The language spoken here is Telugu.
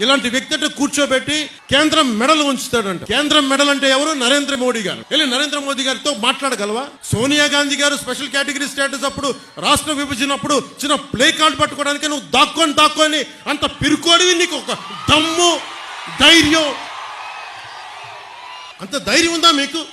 ఇలాంటి వ్యక్తి కూర్చోబెట్టి కేంద్రం మెడలు ఉంచుతాడంట. కేంద్రం మెడల్ అంటే ఎవరు? నరేంద్ర మోడీ గారు. వెళ్ళి నరేంద్ర మోడీ గారితో మాట్లాడగలవా? సోనియా గాంధీ గారు స్పెషల్ కేటగిరీ స్టేటస్ అప్పుడు రాష్ట్ర విభజనప్పుడు చిన్న ప్లే కార్డ్ పట్టుకోవడానికి నువ్వు దాక్కొని దాక్కొని అంత పిరుకోడివి నీకు ఒక దమ్ము ధైర్యం. అంత ధైర్యం ఉందా మీకు?